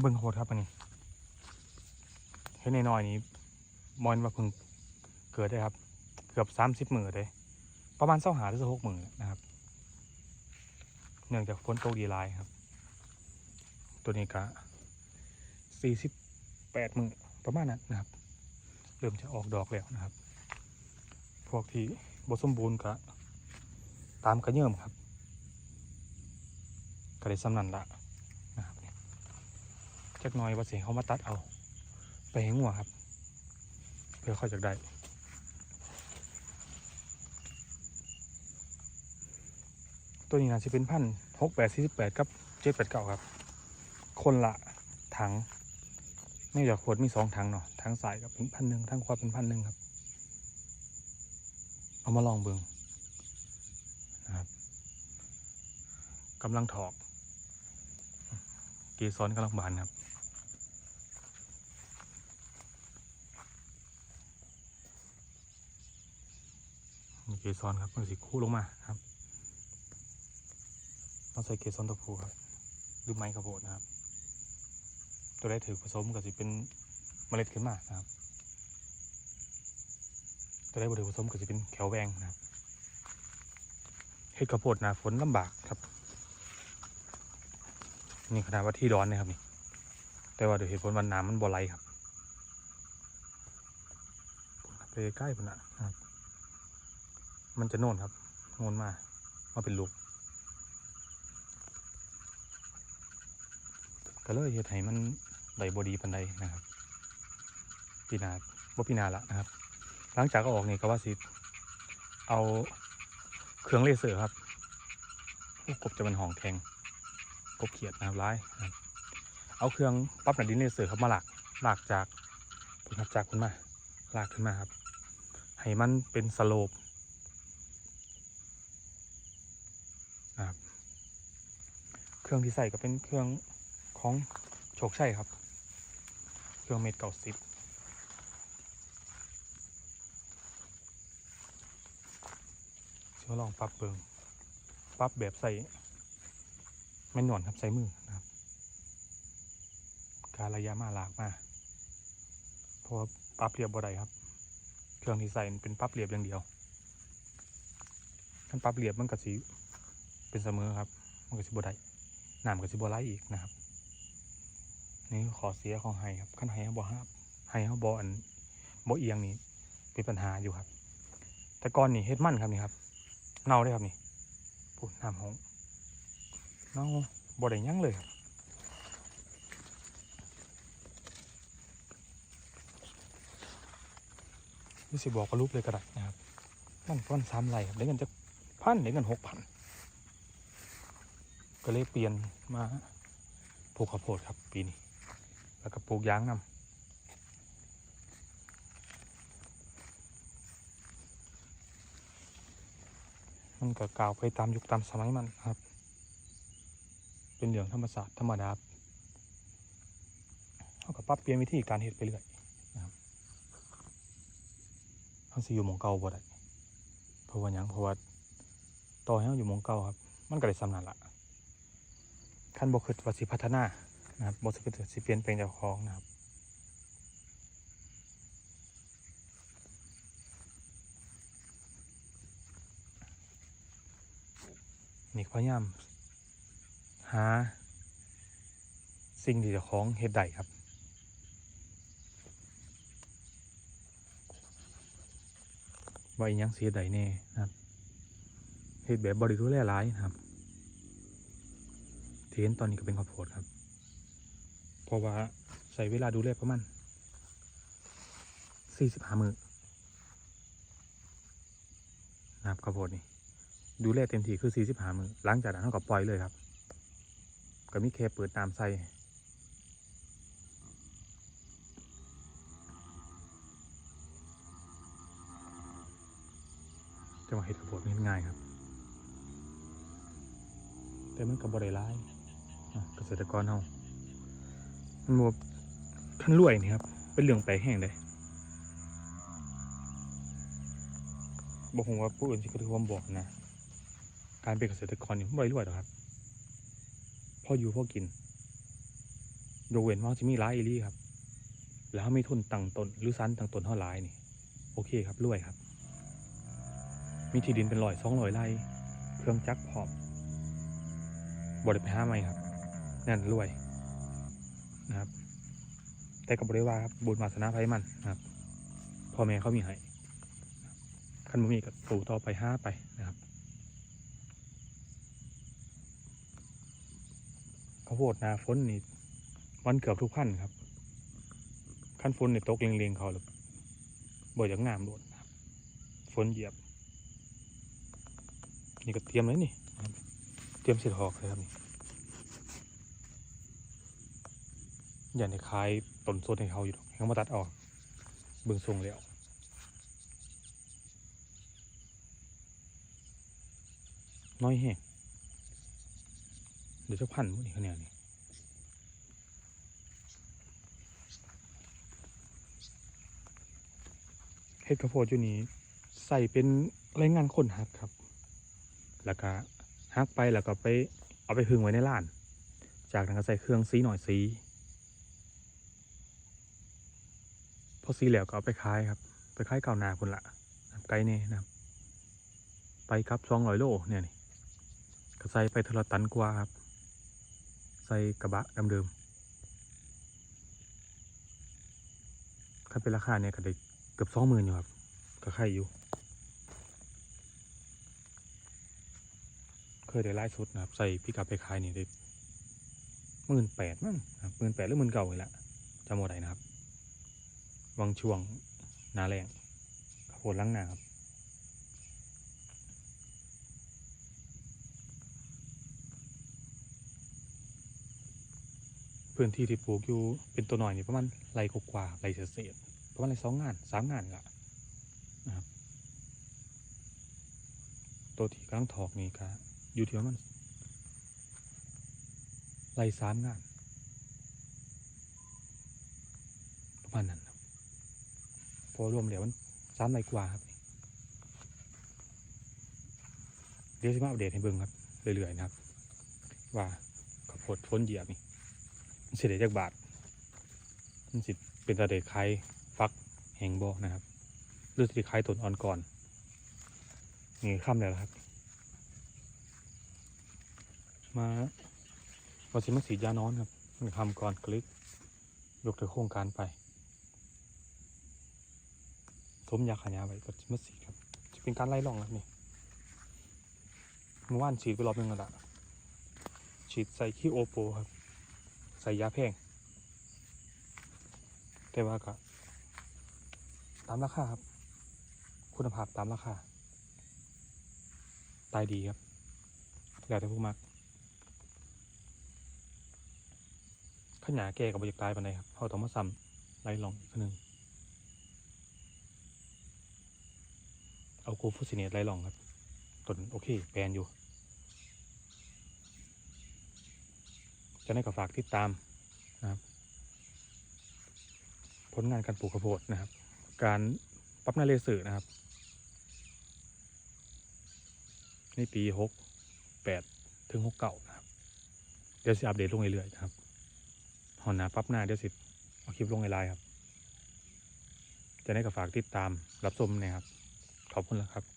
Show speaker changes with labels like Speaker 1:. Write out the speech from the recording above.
Speaker 1: เบิ่งโคตรครับอันนี้เห็นน้อยๆนี้มอนว่าเพิ่งเกิดได้ครับ เกือบสามสิบหมือเลยประมาณเส้าหาหรือสักหกหมือนนะครับ เนื่องจากฝนตกดีลายครับ ตัวนี้ก็สี่สิบแปดหมือประมาณนั้นนะครับ เริ่มจะออกดอกแล้วนะครับ พวกที่บสมบูรณ์ก็ตามกระเยิ่มครับก็ได้สำนันละนะ จักหน่อยว่าเสียงเขามาตัดเอา ไปให้งัวครับ เพื่อเขาจะได้ตัวนี้นะจะเป็นพันหกแปดสี่สิบแปดกับเจ็ดแปดเก้าครับ คนละถังไม่อยากขวดมีสองถังเนาะถังสายกับเป็นพันหนึ่งถังขวดเป็นพันหนึ่งครับ เอามาลองเบิงนะครับกำลังถอก เกสรกำลังบานครับ มีเกสรครับมันสิคู่ลงมาครับต้องใส่เกสรตัวผู้ครับหรือไม้ข้าวโพดนะครับ ตัวได้ถือผสมกับสิเป็นเมล็ดขึ้นมานะครับ ตัวได้บริผสมกับสิเป็นแขวแวงนะครับเฮ็ดข้าวโพดนาฝนลำบากครับ นี่ขนาดว่าที่ร้อนนะครับนี่ แต่ว่าเดี๋ยวเหตุผลวันน้ำมันบ่ไหลครับไปใกล้ๆพุ่นนะครับ มันจะโน่นครับโน่นมามาเป็นลูกก็เลยเฮ็ดให้มันไหลบดีปันใดนะครับปีนาบ่ปีนาละนะครับ หลังจากก็ออกนี่ก็ว่าสิเอาเครื่องเลเซอร์ครับกบจะเป็นห้องแทงกบเขียดนะครับร้ายเอาเครื่องปั๊บหนาดินเลเซอร์ครับมาหลากหลากจากพุ่นครับจากขึ้นมาหลากขึ้นมาครับให้มันเป็นสโลปนะครับ เครื่องที่ใส่ก็เป็นเครื่องของโชคชัยครับ เครื่องเมตรเก่าสิบเชื่อลองปรับเบิงปรับแบบใส่ไม่หนวดครับใส่มือนะครับ การระยะมาหลากมาเพราะว่าปรับเรียบบ่ได้ครับ เครื่องที่ใส่เป็นปรับเรียบอย่างเดียวถ้านปรับเรียบมันก็สิเป็นเสมอครับ มันก็สิบ่ได้ น้ำก็สิบ่ไหลอีกนะครับ นี่ขอเสียของไฮครับขั้นไฮเขาบ่ห้ามไฮเขาบ่อันบ่เอียงนี่เป็นปัญหาอยู่ครับ แต่ก่อนนี่เฮ็ดมั่นครับนี่ครับ เน่าได้ครับนี่พูน้ำหงเน่าบ่ได้ยั้งเลยครับนี่สิบอกกับรูปเลยก็ได้นะครับมันพันสามไรครับได้เงินจะพันได้เงินหกพัน ก็เลยเปลี่ยนมาปลูกข้าวโพดครับ ปีนี้ แล้วก็ปลูกยางนำมันก็กล่าวไปตามยุคตามสมัยมันครับ เป็นเรื่องธรรมศาสตร์ธรรมดาเขาก็ปรับเปลี่ยนวิธีการเฮ็ดไปเรื่อยนะครับเขาสิอยู่มองเก่าบ่ได้เพราะว่ายังเพราะว่าต่อให้เราอยู่มองเก่าครับ มันก็ได้สำนันละ ขั้นบ่คิดว่าสิพัฒนานะครับบทสกิดสิเปลี่ยนแปลงเจ้าของนะครับนี่พยายามหา สิ่งที่เจ้าของเฮ็ดได้ครับว่าอีหยังเสียใดแน่นะครับเฮ็ดแบบบริดูแลหลายนะครับ ที่เห็นตอนนี้ก็เป็นข้าวโพดครับ เพราะว่าใช้เวลาดูแลประมาณสี่สิบห้ามือนะครับข้าวโพดนี่ดูแลเต็มที่คือสี่สิบห้ามือหลังจากนั้นเขาก็ปล่อยเลยครับ ก็มีแค่เปิดน้ำใส่จะมาเห็ดข้าวโพดง่ายครับ แต่มันกับบริร้ายอะ เกษตรกรเฮามันบวขั้นรวยนี่ครับ เป็นเรื่องแปลกแห้งเลยบอกผมว่าผู้อื่นที่เขาถือความบอกนะ การเป็นเกษตรกรนี่ไม่รวยหรอกครับพ่ออยู่พ่อกินยกเว้นว่าจะมีร้ายอีลี่ครับ แล้วเขามีทุนตังตนหรือซันตังต้นเท่าไรนี่ โอเคครับรวยครับ มีที่ดินเป็นร้อยสองร้อยไร่เครื่องจักรพร้อมบริไปห้าไม่ครับ นั่นรวยนะครับ แต่กับบริวาครับบุญวาสนาไพมันนะครับพ่อแม่เขามีให้ขันบ่มีกับสู่ต่อไปห้าไปนะครับข้าวโพดนาฝนนี่วันเกือบทุกพันครับขั้นฝนนี่ตกเลียงๆเขาเลยบ่อยจากงามโดดนะครับฝนเหยียบ นี่ก็เตรียมเลยนี่นะครับเตรียมเสร็จหอกเลยครับนี่ อย่าในคล้ายต้นโซนให้เขาอยู่ดอกให้เขามาตัดออก เบิ่งทรงแล้วน้อยแห้งเดี๋ยวจะพันพวกนี้เขาเนี่ยนี่เฮ็ดข้าวโพดอยู่นี้ใส่เป็นแรงงานคนหักครับ แล้วก็ฮักไปแล้วก็ไปเอาไปพึ่งไว้ในร้าน จากนั้นก็ใส่เครื่องซีหน่อยซี พอซีแล้วก็เอาไปขายครับ ไปขายเก่าวนาคนละไกลเนี่ยนะไปครับสองร้อยโลเนี่ยนี่ก็ใส่ไปเทละตันกว่าครับ ใส่กระบะเดิมๆถ้าเป็นราคาเนี่ยก็ได้เกือบสองหมื่นอยู่ครับก็ใครอยู่ เคยได้ไล่สุดนะครับ ใส่พิกับไปขายนี่ได้หมื่นแปดมั้งหมื่นแปดหรือหมื่นเก่าเลยละจำหมดไหนนะครับ วังช่วงนาแรงข้าวโพดล้างหนาครับพื้นที่ที่ปลูกอยู่เป็นตัวหน่อยนี่ประมาณไรกว่าไรเศษประมาณไรสองงานสามงานละนะครับตัวที่กำลังถอกนี่ก็อยู่ที่ประมาณไรสามงานประมาณนั้น พอรวมแล้วมันสามไรกว่าครับ เดี๋ยวจะมาอัปเดตให้เบิ่งครับ เรื่อยๆนะครับ ว่าข้าวโพดฝนเหยียบนี่มันสิได้จากบาทมันสิเป็นตาเด็ดคล้ายฟักแหงบ่นะครับหรือสิคล้ายต้นอ่อนก่อนนี่ค่ำแล้วล่ะครับ มาวันสิมาสียานอนครับมันทำก่อนคลิกยกถึงโครงการไป ทมยาขยาไว้ก็สิมาสีครับจะเป็นการไล่ล่องครับนี่เมื่อวานฉีดไปรอบหนึงแล้วละฉีดใส่ขี้โอโปครับ ใส่ยาแพงแต่ว่าก็ตามราคาครับ คุณภาพตามราคา ตายดีครับแล้วแต่ผู้มักขยาแก่กับบริตายปานใดครับเขาต้องมาซ้ำไล่ลองอีกคนหนึ่ง เอากูฟูซิเนตไล่ลองครับต้นโอเคแปลนอยู่ จะได้ก็ฝากติดตามนะครับ ผลงานการปลูกข้าวโพดนะครับ การปรับหนาเลเสือนะครับในปีหกแปดถึงหกเก่านะครับ เดี๋ยวสิอัปเดตลงเรื่อยๆนะครับหอนหนาปรับหน้าเดี๋ยวสิเอาคลิปลงในไลน์ครับ จะได้ก็ฝากติดตามรับชมนะครับ ขอบคุณแล้วครับ